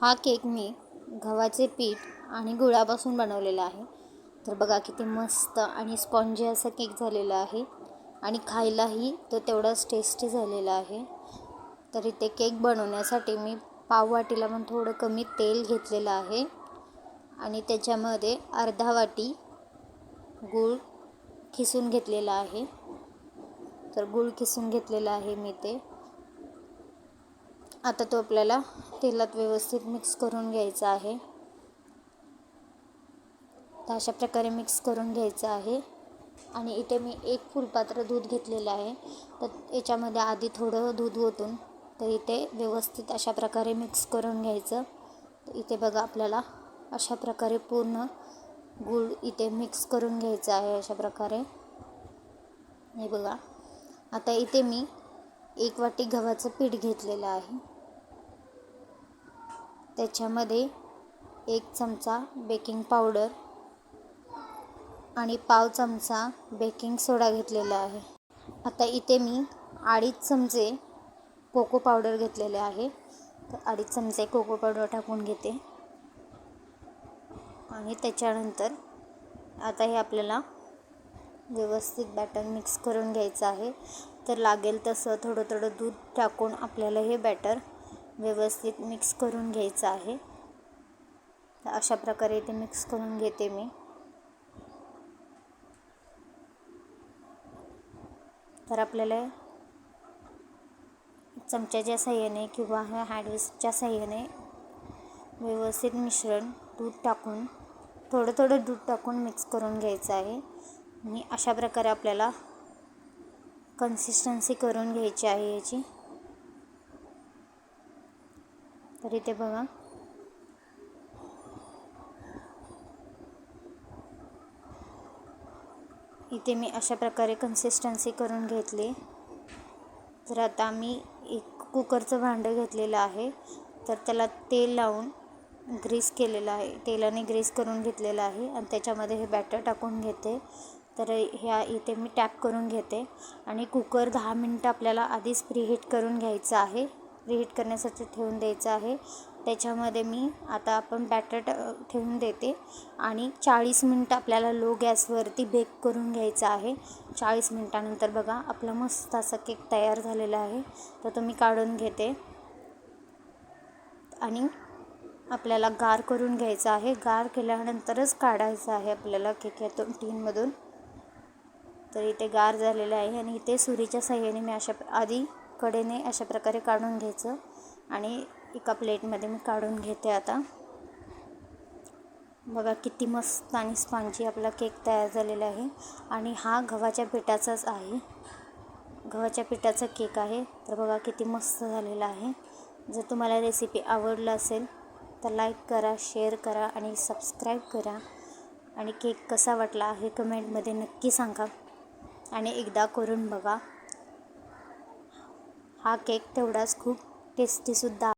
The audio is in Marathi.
हा केक मी गव्हाचे पीठ आणि गुळापासून बनवलेला आहे. तर बघा किती मस्त आणि स्पॉन्जी असा केक झालेला आहे आणि खायलाही तो तेवढाच टेस्टी झालेला आहे. तर इथे केक बनवण्यासाठी मी पाववाटीला पण थोडं कमी तेल घेतलेलं आहे आणि त्याच्यामध्ये अर्धा वाटी गूळ खिसून घेतलेला आहे. तर गूळ खिसून घेतलेला आहे मी ते. आता तो आपल्याला तेलात व्यवस्थित मिक्स करून घ्यायचा आहे. तर अशा प्रकारे मिक्स करून घ्यायचं आहे. आणि इथे मी एक फुलपात्र दूध घेतलेलं आहे. तर याच्यामध्ये आधी थोडं दूध ओतून तर इथे व्यवस्थित अशा प्रकारे मिक्स करून घ्यायचं. तर इथे बघा आपल्याला अशा प्रकारे पूर्ण गूळ इथे मिक्स करून घ्यायचं आहे अशा प्रकारे. हे बघा. आता इथे मी एक वाटी गव्हाचं पीठ घेतलेलं आहे. त्याच्यामध्ये एक चमचा बेकिंग पावडर आणि पाव चमचा बेकिंग सोडा घेतलेला आहे. आता इथे मी अडीच चमचे कोको पावडर घेतलेले आहे. तर अडीच चमचे कोको पावडर टाकून घेते. आणि त्याच्यानंतर आता हे आपल्याला व्यवस्थित बॅटर मिक्स करून घ्यायचं आहे. तर लागेल तसं थोडं थोडं दूध टाकून आपल्याला हे बॅटर व्यवस्थित मिक्स करून घ्यायचं आहे. तर अशा प्रकारे ते मिक्स करून घेते मी. तर आपल्याला चमच्याच्या साह्याने किंवा ह्या हँडविसच्या साह्याने व्यवस्थित मिश्रण दूध टाकून थोडं थोडं दूध टाकून मिक्स करून घ्यायचं आहे. आणि अशा प्रकारे आपल्याला कन्सिस्टन्सी करून घ्यायची आहे याची. तर इथे बघा. इथे मी अशा प्रकारे कन्सिस्टन्सी करून घेतली. तर आता मी एक कुकरचं भांडं घेतलेलं आहे. तर त्याला तेल लावून ग्रीस केलेलं आहे. तेलाने ग्रीस करून घेतलेलं आहे आणि त्याच्यामध्ये हे बॅटर टाकून घेते. तर ह्या इथे मी टॅप करून घेते. आणि कुकर दहा मिनटं आपल्याला आधीच प्रीहीट करून घ्यायचं आहे. प्रीहीट करण्यासाठी ठेवून द्यायचं आहे. त्याच्यामध्ये मी आता आपण बॅटर ठेवून देते. आणि चाळीस मिनटं आपल्याला लो गॅसवरती बेक करून घ्यायचं आहे. चाळीस मिनटानंतर बघा आपला मस्त असा केक तयार झालेला आहे. तर तो मी काढून घेते. आणि आपल्याला गार करून घ्यायचा आहे. गार केल्यानंतरच काढायचं आहे आपल्याला केक यातून टीनमधून तर इथे गार झालेलं आहे आणि इथे सुरीच्या साह्याने मी अशा आधी कडेने अशा प्रकारे काढून घ्यायचं आणि एका प्लेटमध्ये मी काढून घेते आता. बघा किती मस्त आणि स्पॉन्जी आपला केक तयार झालेला आहे. आणि हा गव्हाच्या पिठाचाच आहे. गव्हाच्या पिठाचा केक आहे. तर बघा किती मस्त झालेला आहे. जर तुम्हाला रेसिपी आवडलं असेल तर लाईक करा शेअर करा आणि सबस्क्राईब करा. आणि केक कसा वाटला हे कमेंटमध्ये नक्की सांगा. आणि एकदा करून बघा. हा केक तेवढाच खूप टेस्टीसुद्धा